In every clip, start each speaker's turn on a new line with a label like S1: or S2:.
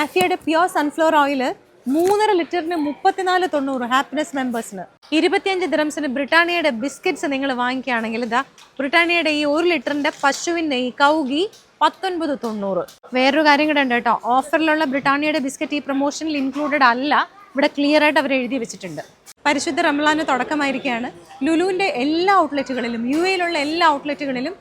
S1: ആഫിയയുടെ pure sunflower oil മൂന്നര ലിറ്ററിന് മുപ്പത്തിനാല് തൊണ്ണൂറ് ഹാപ്പിനെസ് മെമ്പേഴ്സിന്. ഇരുപത്തിയഞ്ച് ദിറംസിന് ബ്രിട്ടാനിയയുടെ ബിസ്ക്കറ്റ്സ് നിങ്ങൾ വാങ്ങിക്കുകയാണെങ്കിൽ ഇതാ ബ്രിട്ടാനിയയുടെ ഈ ഒരു ലിറ്ററിന്റെ പശുവിൻ നെയ്യ് കൗകി പത്തൊൻപത് തൊണ്ണൂറ്. വേറൊരു കാര്യം കൂടെ ഉണ്ട് കേട്ടോ ഓഫറിലുള്ള ബ്രിട്ടാനിയയുടെ ബിസ്ക്കറ്റ് ഈ പ്രൊമോഷനിൽ ഇൻക്ലൂഡഡ് അല്ല ഇവിടെ ക്ലിയർ ആയിട്ട് അവർ എഴുതി വെച്ചിട്ടുണ്ട്. പരിശുദ്ധ റംലാന് തുടക്കമായിരിക്കുകയാണ്. ലുലുവിന്റെ എല്ലാ ഔട്ട്ലെറ്റുകളിലും യു എയിലുള്ള എല്ലാ ഔട്ട്ലെറ്റുകളിലും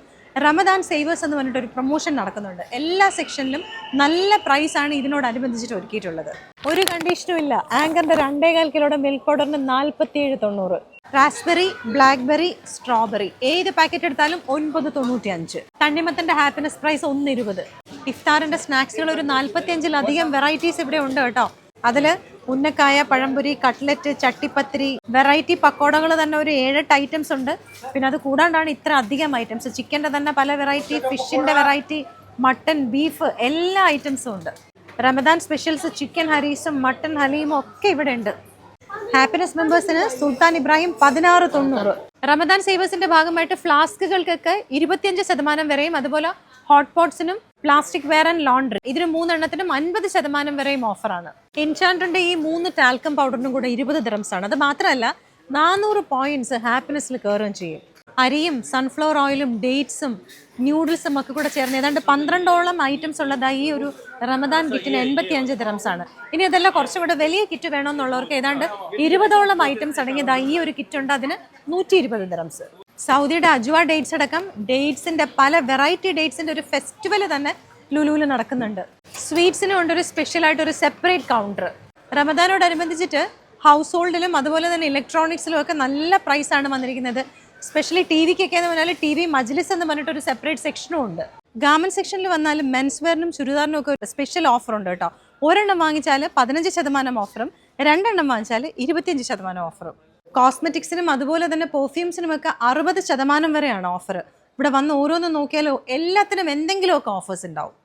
S1: റമദാൻ സേവേഴ്സ് എന്ന് പറഞ്ഞിട്ട് ഒരു പ്രൊമോഷൻ നടക്കുന്നുണ്ട്. എല്ലാ സെക്ഷനിലും നല്ല പ്രൈസാണ് ഇതിനോടനുബന്ധിച്ചിട്ട് ഒരുക്കിയിട്ടുള്ളത്. ഒരു കണ്ടീഷനും ഇല്ല. ആങ്കറിന്റെ രണ്ടേകാൽ കിലോയുടെ മിൽക്ക് പൗഡറിന് നാൽപ്പത്തിയേഴ് തൊണ്ണൂറ്. റാസ്ബെറി ബ്ലാക്ക്ബെറി സ്ട്രോബെറി ഏത് പാക്കറ്റ് എടുത്താലും ഒൻപത് തൊണ്ണൂറ്റി അഞ്ച് തണ്ണിമത്തന്റെ ഹാപ്പിനെസ് പ്രൈസ് ഒന്ന് ഇരുപത് ഇഫ്താറിന്റെ സ്നാക്സുകൾ ഒരു നാൽപ്പത്തിയഞ്ചിലധികം വെറൈറ്റീസ് ഇവിടെ ഉണ്ട് കേട്ടോ. അതിൽ ഉന്നക്കായ പഴംപൊരി കട്ട്ലറ്റ് ചട്ടിപ്പത്തിരി വെറൈറ്റി പക്കോടകൾ തന്നെ ഒരു ഏഴെട്ട് ഐറ്റംസ് ഉണ്ട്. പിന്നെ അത് കൂടാണ്ടാണ് ഇത്ര അധികം ഐറ്റംസ് ചിക്കന്റെ തന്നെ പല വെറൈറ്റി ഫിഷിന്റെ വെറൈറ്റി മട്ടൻ ബീഫ് എല്ലാ ഐറ്റംസും ഉണ്ട്. റമദാൻ സ്പെഷ്യൽസ് ചിക്കൻ ഹരീസും മട്ടൻ ഹലീമും ഒക്കെ ഇവിടെ ഉണ്ട്. ഹാപ്പിനെസ് മെമ്പേഴ്സിന് സുൽത്താൻ ഇബ്രാഹിം പതിനാറ് തൊണ്ണൂറ്. റമദാൻ സേവേഴ്സിന്റെ ഭാഗമായിട്ട് ഫ്ലാസ്കുകൾക്കൊക്കെ ഇരുപത്തിയഞ്ച് ശതമാനം വരെയും അതുപോലെ ഹോട്ട് പോട്ട്സിനും പ്ലാസ്റ്റിക് വെയർ ആൻഡ് ലോണ്ടറി. ഇതിന് മൂന്നെണ്ണത്തിനും അൻപത് ശതമാനം വരെയും ഓഫറാണ്. എൻചാൻഡറിന്റെ ഈ മൂന്ന് ടാൽക്കം പൗഡറിനും കൂടെ ഇരുപത് ദിറംസ് ആണ്. അത് മാത്രമല്ല നാനൂറ് പോയിന്റ്സ് ഹാപ്പിനെസ്സിൽ കയറുകയും ചെയ്യും. അരിയും സൺഫ്ലവർ ഓയിലും ഡേറ്റ്സും ന്യൂഡിൽസും ഒക്കെ കൂടെ ചേർന്ന് ഏതാണ്ട് പന്ത്രണ്ടോളം ഐറ്റംസ് ഉള്ളതായി ഈ ഒരു റമദാൻ കിറ്റിന് എൺപത്തി അഞ്ച് ആണ്. ഇനി അതെല്ലാം കുറച്ചും കൂടെ വലിയ കിറ്റ് വേണമെന്നുള്ളവർക്ക് ഏതാണ്ട് ഇരുപതോളം ഐറ്റംസ് അടങ്ങിയതായി ഈ ഒരു കിറ്റ് ഉണ്ട്. അതിന് നൂറ്റി ഇരുപത് ദിറംസ് സൗദിയുടെ അജുവ ഡേറ്റ്സ് അടക്കം ഡേറ്റ്സിന്റെ പല വെറൈറ്റി ഡേറ്റ്സിന്റെ ഒരു ഫെസ്റ്റിവൽ തന്നെ ലുലുവിൽ നടക്കുന്നുണ്ട്. സ്വീറ്റ്സിന് കൊണ്ട് ഒരു സ്പെഷ്യൽ ആയിട്ട് ഒരു സെപ്പറേറ്റ് കൗണ്ടർ റമദാനോടനുബന്ധിച്ചിട്ട് ഹൗസ് ഹോൾഡിലും അതുപോലെ തന്നെ ഇലക്ട്രോണിക്സിലും ഒക്കെ നല്ല പ്രൈസ് ആണ് വന്നിരിക്കുന്നത്. സ്പെഷ്യലി ടി വിക്കൊക്കെ എന്ന് പറഞ്ഞാൽ ടി വി മജ്ലിസ് എന്ന് പറഞ്ഞിട്ട് ഒരു സെപ്പറേറ്റ് സെക്ഷനും ഉണ്ട്. ഗാമൻ സെക്ഷനിൽ വന്നാലും മെൻസ് വെയറിനും ചുരിദാറിനും ഒക്കെ ഒരു സ്പെഷ്യൽ ഓഫർ ഉണ്ട് കേട്ടോ. ഒരെണ്ണം വാങ്ങിച്ചാൽ പതിനഞ്ച് ശതമാനം ഓഫറും രണ്ടെണ്ണം വാങ്ങിച്ചാൽ ഇരുപത്തിയഞ്ച് ശതമാനം ഓഫറും കോസ്മെറ്റിക്സിനും അതുപോലെ തന്നെ പെർഫ്യൂംസിനും ഒക്കെ അറുപത് ശതമാനം വരെയാണ് ഓഫർ ഇവിടെ വന്ന് ഓരോന്ന് നോക്കിയാലോ എല്ലാത്തിനും എന്തെങ്കിലുമൊക്കെ ഓഫേഴ്സ് ഉണ്ടാവും.